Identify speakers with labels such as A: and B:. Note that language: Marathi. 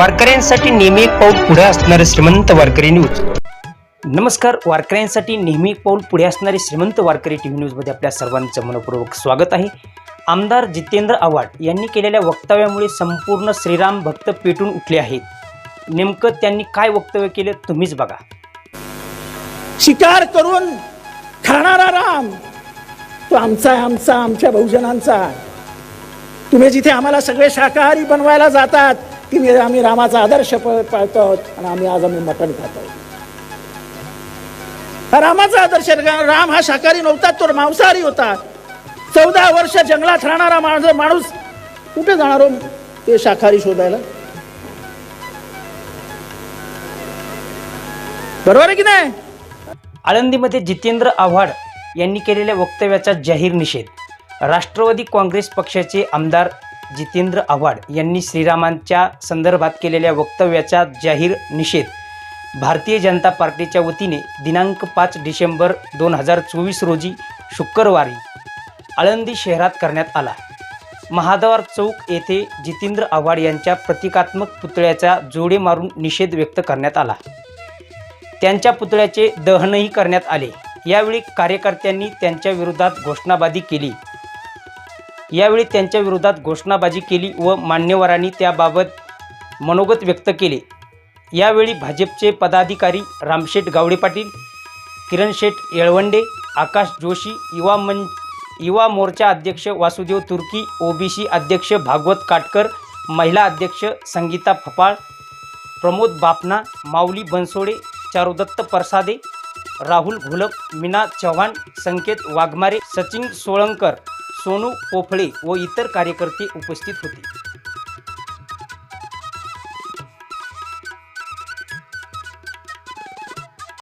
A: वारकऱ्यांसाठी नेहमी एक पाऊल पुढे असणारे श्रीमंत वारकरी न्यूज. नमस्कार वारकऱ्यांसाठी नेहमी एक पाऊल पुढे असणारे श्रीमंत वारकरी टी व्ही न्यूजमध्ये आपल्या सर्वांचं मनपूर्वक स्वागत आहे. आमदार जितेंद्र आव्हाड यांनी केलेल्या वक्तव्यामुळे संपूर्ण श्रीराम भक्त पेटून उठले आहेत. नेमकं त्यांनी काय वक्तव्य केलं तुम्हीच बघा.
B: शिकार करून खाणारा राम तो आमचा आमचा आमच्या बहुजनांचा तुम्ही जिथे आम्हाला सगळे शाकाहारी बनवायला जातात की आम्ही रामाचा आदर्श पाळतो पाळतो आणि आम्ही आज आम्ही मटण खातो हा रामाचा आदर्श राम हा शाकाहारी नव्हता तो मांसाहारी होता. चौदा वर्ष जंगलात राहणारा माणूस माणूस कुठे जाणार हो? ते शाकाहारी शोधायला. बरोबर आहे की नाही?
A: आळंदीमध्ये जितेंद्र आव्हाड यांनी केलेल्या वक्तव्याचा जाहीर निषेध. राष्ट्रवादी काँग्रेस पक्षाचे आमदार जितेंद्र आव्हाड यांनी श्रीरामांच्या संदर्भात केलेल्या वक्तव्याचा जाहीर निषेध. भारतीय जनता पार्टीच्या वतीने दिनांक पाच डिसेंबर दोन हजार चोवीस रोजी शुक्रवारी आळंदी शहरात करण्यात आला. महाद्वार चौक येथे जितेंद्र आव्हाड यांच्या प्रतिकात्मक पुतळ्याचा जोडे मारून निषेध व्यक्त करण्यात आला. त्यांच्या पुतळ्याचे दहनही करण्यात आले. यावेळी कार्यकर्त्यांनी त्यांच्या विरोधात घोषणाबाजी केली. यावेळी त्यांच्या विरोधात घोषणाबाजी केली व मान्यवरांनी त्याबाबत मनोगत व्यक्त केले. यावेळी भाजपचे पदाधिकारी रामशेठ गावडे पाटील किरण शेठ येळवंडे आकाश जोशी युवा मन युवा मोर्चा अध्यक्ष वासुदेव तुर्की ओबीसी अध्यक्ष भागवत काटकर महिला अध्यक्ष संगीता फपाळ प्रमोद बापना माऊली बनसोडे चारुदत्त परसादे राहुल घोलप मीना चव्हाण संकेत वाघमारे सचिन सोळंकर सोनू पोफळे व इतर कार्यकर्ते उपस्थित होते.